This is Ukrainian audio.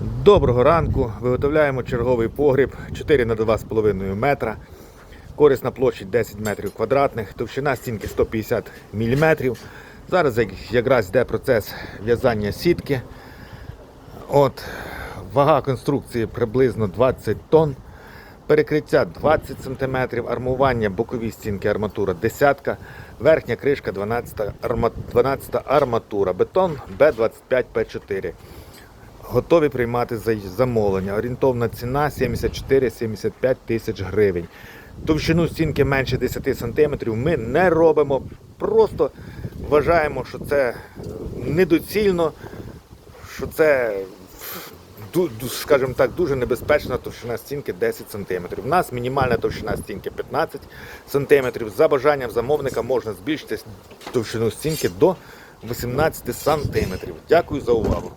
Доброго ранку. Виготовляємо черговий погріб 4 на 2,5 метра. Корисна площадь 10 метрів квадратних, товщина стінки 150 мм. Зараз якраз йде процес в'язання сітки. От, вага конструкції приблизно 20 тонн. Перекриття 20 см, армування бокові стінки арматура десятка, верхня кришка 12 арма- 12 арматура, бетон Б25П4. Готові приймати замовлення. Орієнтовна ціна 74-75 тисяч гривень. Товщину стінки менше 10 см ми не робимо. Просто вважаємо, що це недоцільно, що це, скажімо так, дуже небезпечна товщина стінки 10 см. У нас мінімальна товщина стінки 15 см. За бажанням замовника можна збільшити товщину стінки до 18 см. Дякую за увагу.